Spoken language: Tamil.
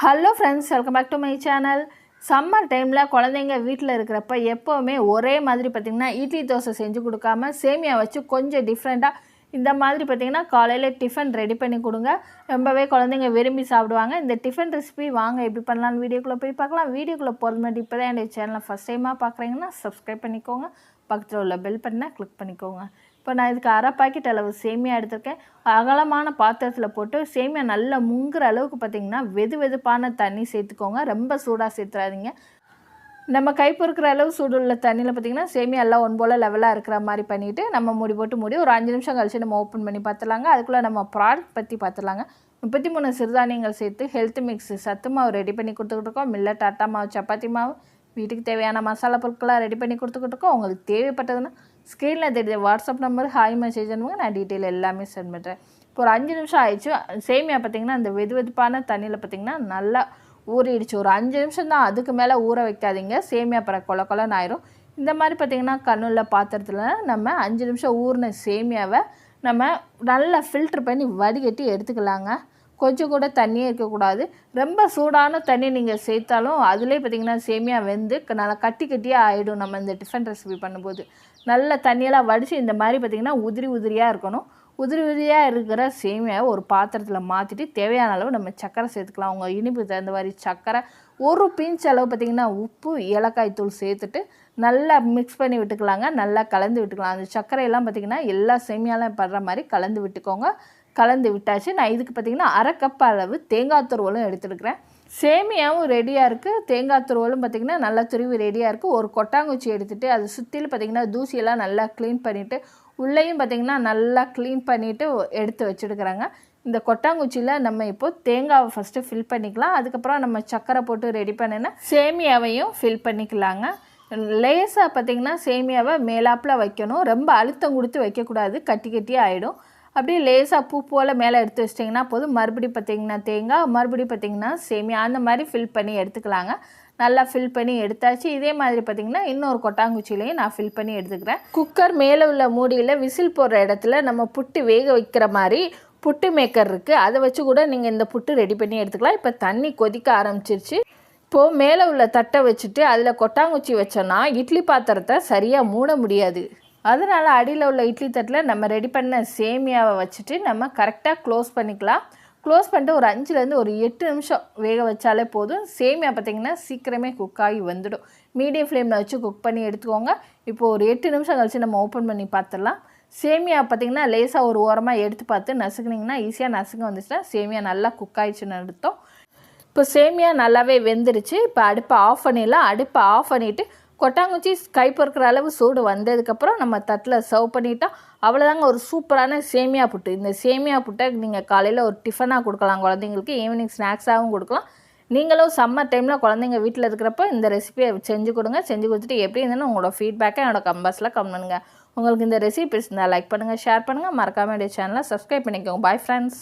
Hello friends welcome back to my channel summer டைமில் குழந்தைங்க வீட்டில் இருக்கிறப்ப எப்போவுமே ஒரே மாதிரி பார்த்திங்கன்னா இட்லி தோசை செஞ்சு கொடுக்காம சேமியா வச்சு கொஞ்சம் டிஃப்ரெண்ட்டாக இந்த மாதிரி பார்த்திங்கன்னா காலையில் டிஃபன் ரெடி பண்ணி கொடுங்க. ரொம்பவே குழந்தைங்க விரும்பி சாப்பிடுவாங்க. இந்த டிஃபன் ரெசிபி வாங்க எப்படி பண்ணலாம்னு வீடியோக்குள்ளே போய் பார்க்கலாம். வீடியோக்குள்ளே போகிறது மட்டும் இப்போ தான் என்னுடைய சேனலை ஃபஸ்ட் டைமாக பார்க்குறீங்கன்னா சப்ஸ்கிரைப் பண்ணிக்கோங்க. பக்கத்தில் உள்ள பெல் பட்டனை கிளிக் பண்ணிக்கோங்க. இப்போ நான் இதுக்கு அரை பாக்கெட் அளவு சேமியா எடுத்திருக்கேன். அகலமான பாத்திரத்தில் போட்டு சேமியா நல்லா முங்குற அளவுக்கு பார்த்திங்கன்னா வெது வெதுப்பான தண்ணி சேர்த்துக்கோங்க. ரொம்ப சூடாக சேர்த்துறாதீங்க. நம்ம கை பொறுக்கிற அளவு சூடு உள்ள தண்ணியில் பார்த்திங்கன்னா சேமியா எல்லாம் ஒன் போல் லெவலாக இருக்கிற மாதிரி பண்ணிவிட்டு நம்ம மூடி போட்டு மூடி ஒரு அஞ்சு நிமிஷம் கழிச்சு நம்ம ஓப்பன் பண்ணி பார்த்துலாங்க அதுக்குள்ளே நம்ம ப்ராடக்ட் பற்றி பார்த்துலாங்க முப்பத்தி மூணு சிறுதானியங்கள் சேர்த்து ஹெல்த் மிக்ஸ் சத்து மாவு ரெடி பண்ணி கொடுத்துக்கிட்டு இருக்கோம். மில்லட் ஆட்டா மாவு சப்பாத்தி மாவு வீட்டுக்கு தேவையான மசாலா பொருட்களாக ரெடி பண்ணி கொடுத்துக்கிட்டு இருக்கோம். உங்களுக்கு தேவைப்பட்டதுன்னா ஸ்க்ரீனில் தெரியுது. வாட்ஸ்அப் நம்பர் ஹாய் மெசேஜ் அனுப்புங்க நான் டீட்டெயில் எல்லாமே சென்ட் பண்ணுறேன் இப்போ ஒரு அஞ்சு நிமிஷம் ஆயிடுச்சு. சேமியா பார்த்திங்கன்னா அந்த வெது வெதுப்பான தண்ணியில் பார்த்திங்கன்னா நல்லா ஊறிடுச்சு. ஒரு அஞ்சு நிமிஷம் தான் அதுக்கு மேலே ஊற வைக்காதீங்க. சேமியா அப்புறம் கொல கொலன்னு ஆயிரும். இந்த மாதிரி பார்த்திங்கன்னா கண்ணுள்ள பாத்திரத்தில் நம்ம அஞ்சு நிமிஷம் ஊறின சேமியாவை நம்ம நல்லா ஃபில்ட்ரு பண்ணி வடிகட்டி எடுத்துக்கலாங்க. கொஞ்சம் கூட தண்ணியே இருக்கக்கூடாது. ரொம்ப சூடான தண்ணி நீங்கள் சேர்த்தாலும் அதுலேயே பார்த்திங்கன்னா சேமியா வெந்து க- நல்லா கட்டி கட்டியாக ஆகிடும் நம்ம இந்த டிஃபன் ரெசிபி பண்ணும்போது. நல்ல தண்ணியெல்லாம் வடித்து இந்த மாதிரி பார்த்திங்கன்னா உதிரி உதிரியாக இருக்கணும். உதிரி உதிரியாக இருக்கிற சேமியாவை ஒரு பாத்திரத்தில் மாற்றிட்டு தேவையான அளவு நம்ம சக்கரை சேர்த்துக்கலாம். உங்கள் இனிப்பு தகுந்த மாதிரி சர்க்கரை ஒரு பிஞ்ச் அளவு பார்த்திங்கன்னா உப்பு ஏலக்காய் தூள் சேர்த்துட்டு நல்லா மிக்ஸ் பண்ணி விட்டுக்கலாங்க. நல்லா கலந்து விட்டுக்கலாம். அந்த சர்க்கரையெல்லாம் பார்த்திங்கன்னா எல்லா சேமியாலாம் படுற மாதிரி கலந்து விட்டுக்கோங்க. கலந்து விட்டாச்சு. நான் இதுக்கு பார்த்திங்கன்னா அரை கப் அளவு தேங்காய் துருவலும் எடுத்துருக்கிறேன். சேமியாவும் ரெடியாக இருக்குது தேங்காய் துருவலும் பார்த்திங்கன்னா நல்லா துருவி ரெடியாக இருக்குது ஒரு கொட்டாங்குச்சி எடுத்துகிட்டு அது சுற்றிலும் பார்த்திங்கன்னா தூசியெல்லாம் நல்லா க்ளீன் பண்ணிவிட்டு உள்ளேயும் பார்த்திங்கன்னா நல்லா க்ளீன் பண்ணிவிட்டு எடுத்து வச்சுருக்குறாங்க. இந்த கொட்டாங்குச்சியில் நம்ம இப்போ தேங்காவை ஃபஸ்ட்டு ஃபில் பண்ணிக்கலாம். அதுக்கப்புறம் நம்ம சக்கரை போட்டு ரெடி பண்ணினா சேமியாவையும் ஃபில் பண்ணிக்கலாங்க. லேசாக பார்த்திங்கன்னா சேமியாவை மேலாப்பில் வைக்கணும். ரொம்ப அழுத்தம் கொடுத்து வைக்கக்கூடாது. கட்டி கட்டி ஆகிடும் அப்படியே லேசாக பூ போல் மேலே எடுத்து வச்சிட்டிங்கன்னா போதும். மறுபடி பார்த்திங்கன்னா தேங்காய் மறுபடி பார்த்திங்கன்னா சேமியா அந்த மாதிரி ஃபில் பண்ணி எடுத்துக்கலாங்க. நல்லா ஃபில் பண்ணி எடுத்தாச்சு. இதே மாதிரி பார்த்திங்கன்னா இன்னொரு கொட்டாங்குச்சிலையும் நான் ஃபில் பண்ணி எடுத்துக்கிறேன். குக்கர் மேலே உள்ள மூடியில் விசில் போடுற இடத்துல நம்ம புட்டு வேக வைக்கிற மாதிரி புட்டு மேக்கர் இருக்குது அதை வச்சு கூட நீங்கள் இந்த புட்டு ரெடி பண்ணி எடுத்துக்கலாம். இப்போ தண்ணி கொதிக்க ஆரம்பிச்சிருச்சு. இப்போது மேலே உள்ள தட்டை வச்சுட்டு அதில் கொட்டாங்குச்சி வச்சோன்னா இட்லி பாத்திரத்தை சரியாக மூட முடியாது. அதனால் அடியில் உள்ள இட்லி தட்டில் நம்ம ரெடி பண்ண சேமியாவை வச்சுட்டு நம்ம கரெக்டாக க்ளோஸ் பண்ணிக்கலாம். க்ளோஸ் பண்ணிட்டு ஒரு அஞ்சுலேருந்து ஒரு எட்டு நிமிஷம் வேக வச்சாலே போதும். சேமியா பார்த்திங்கன்னா சீக்கிரமே குக் ஆகி வந்துடும். மீடியம் ஃப்ளேமில் வச்சு குக் பண்ணி எடுத்துக்கோங்க. இப்போது ஒரு எட்டு நிமிஷம் கழிச்சு நம்ம ஓப்பன் பண்ணி பார்த்துடலாம் சேமியா பார்த்திங்கன்னா லேசாக ஒரு ஓரமாக எடுத்து பார்த்து நசுக்குனிங்கன்னா ஈஸியாக நசுங்க வந்துச்சுன்னா சேமியா நல்லா குக் ஆயிடுச்சுன்னு அர்த்தம். இப்போ சேமியா நல்லாவே வெந்துருச்சு. இப்போ அடுப்பை ஆஃப் பண்ணிடலாம். அடுப்பை ஆஃப் பண்ணிவிட்டு கொட்டாங்குச்சி கை பொறுக்கிற அளவு சூடு வந்ததுக்கப்புறம் நம்ம தட்டில் சர்வ் பண்ணிட்டோம் அவ்வளோதாங்க ஒரு சூப்பரான சேமியா புட்டு. இந்த சேமியா புட்டை நீங்கள் காலையில் ஒரு டிஃபனாக கொடுக்கலாம். குழந்தைங்களுக்கு ஈவினிங் ஸ்நாக்ஸாகவும் கொடுக்கலாம். நீங்களும் சம்மர் டைமில் குழந்தைங்க வீட்டில் இருக்கிறப்ப இந்த ரெசிபியை செஞ்சு கொடுங்க. செஞ்சு கொடுத்துட்டு எப்படி இருந்ததுன்னு உங்களோட ஃபீட்பேக்கை என்னோட கம்பாஸில் கம் பண்ணுங்கள் உங்களுக்கு இந்த ரெசிபி இருந்தால் லைக் பண்ணுங்கள் ஷேர் பண்ணுங்கள் மறக்காம என்னுடைய சேனலை சப்ஸ்கிரைப் பண்ணிக்கோங்க. Bye friends